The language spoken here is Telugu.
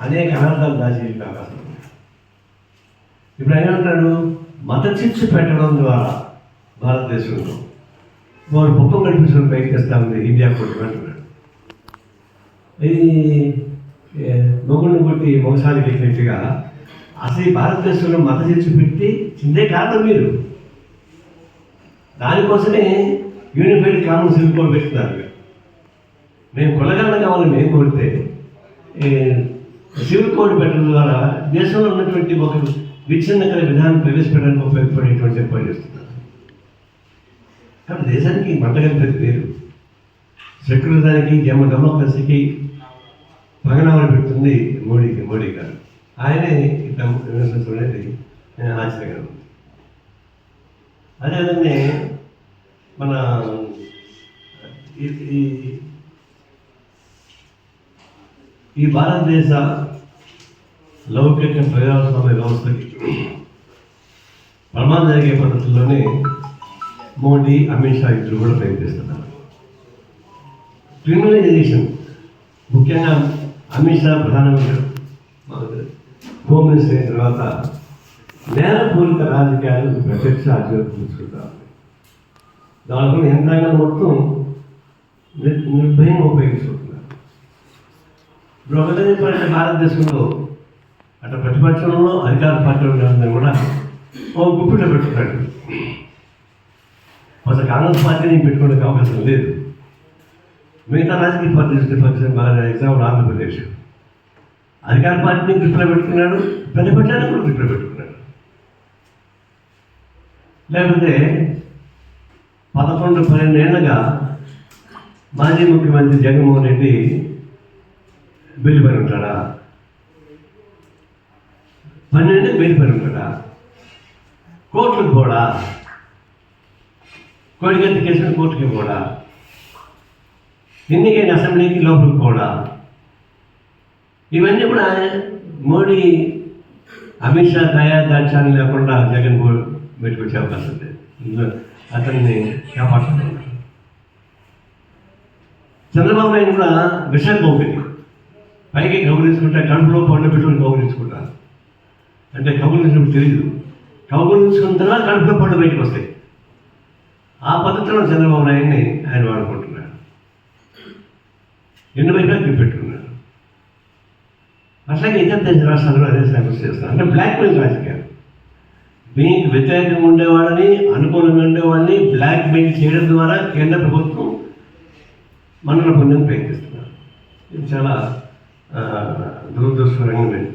అనేక అనర్థాలు దాచి అవకాశం ఇప్పుడు ఆయన అంటాడు మత చిచ్చు పెట్టడం ద్వారా భారతదేశంలో వారు పొప్పం కనిపించడం పైకి ఇండియా కొట్టి అంటున్నాడు. ఇది మొగుడిని కొట్టి మొగసారి పెట్టినట్టుగా అసలు ఈ భారతదేశంలో మత చిచ్చు పెట్టి చిందే కారణం మీరు. దానికోసమే యూనిఫైడ్ కామన్ సివిల్ కోడ్ మేము కులగరణ కావాలని మేము కోరితే సివిల్ కోడ్ పెట్టడం ద్వారా దేశంలో ఉన్నటువంటి ఒక విచ్ఛిన్నకర విధానం ప్రవేశపెట్టడానికి ఉపయోగపడేటువంటి పని చేస్తున్నారు. కాబట్టి దేశానికి మంటగని ప్రతి పేరు. సెక్యులరిజానికి జమ డెమోక్రసీకి భగనామని పెడుతుంది మోడీకి మోడీ గారు. ఆయనే ఇట్లా విమర్శించడం అనేది ఆశ్చర్యంగా అదేవిధంగా మన ఈ భారతదేశ లౌకిక ప్రజాస్వామ్య వ్యవస్థకి. ప్రమాదం జరిగే పద్ధతుల్లోనే మోడీ అమిత్ షా ఇద్దరు కూడా ప్రయత్నిస్తున్నారు క్రిమినలైజేషన్ ముఖ్యంగా అమిత్ షా ప్రధానమంత్రి మనకు హోమ్ మినిస్టర్ అయిన తర్వాత నేరపూరిత రాజకీయాలు ప్రత్యక్ష ఆచరణ తీసుకుంటారు దాంట్లో యంత్రాంగం మొత్తం నిర్భయంగా ఉపయోగిస్తున్నారు. ఇప్పుడు ఒకటే చెప్పాలంటే భారతదేశంలో అంటే ప్రతిపక్షంలో అధికార పార్టీ ఉన్నవారిని కూడా ఓ గుప్పిట పెట్టుకున్నాడు. అసలు కాంగ్రెస్ పార్టీని పెట్టుకునే అవకాశం లేదు. మిగతా రాజకీయ పార్టీలు పక్షం బాగా ఎగ్జాంపుల్ ఆంధ్రప్రదేశ్. అధికార పార్టీని గ్రిప్లో పెట్టుకున్నాడు ప్రతిపక్షాన్ని కూడా గ్రిప్లో పెట్టుకున్నాడు. లేకపోతే పదకొండు పన్నెండు ఏళ్ళగా మాజీ ముఖ్యమంత్రి జగన్మోహన్ రెడ్డి బిల్లు పని ఉంటాడా? పన్నెండు బెయిల్ పని ఉంటాడా కోర్టులకు కూడా కోడిగత్తి కేసులు కోర్టుకి కూడా ఎన్నికైన అసెంబ్లీకి లోపలికి కూడా ఇవన్నీ కూడా మోడీ అమిత్ షా దయా దాక్షాన్ని లేకుండా జగన్ బోర్డు పెట్టుకొచ్చే అవకాశం ఉంది ఇందులో అతన్ని కాపాడుతున్నారు చంద్రబాబు నాయుడు కూడా విషయం పోపింది పైకి కౌగులించుకుంటే కడుపులో పండు పెట్టుకుని కౌగులించుకుంటారు అంటే కమ్యూనిజం తెలియదు కమ్యూనిజం తర్వాత కడుపులో పండు బయటకు వస్తాయి. ఆ పద్ధతిలో చంద్రబాబు నాయుడిని ఆయన వాడుకుంటున్నాడు ఎన్ని వైపులా పెట్టుకున్నాడు అట్లాగే ఇతర దేశ రాష్ట్రాల్లో అదే సమస్య చేస్తారు అంటే బ్లాక్ మెయిల్ రాజకీయాలు. మీకు వ్యతిరేకంగా ఉండేవాళ్ళని అనుకూలంగా ఉండేవాళ్ళని బ్లాక్ మెయిల్ చేయడం ద్వారా కేంద్ర ప్రభుత్వం మన్నన పొందని ప్రయత్నిస్తున్నారు. ఇది చాలా దురదృష్టకరంగా నేను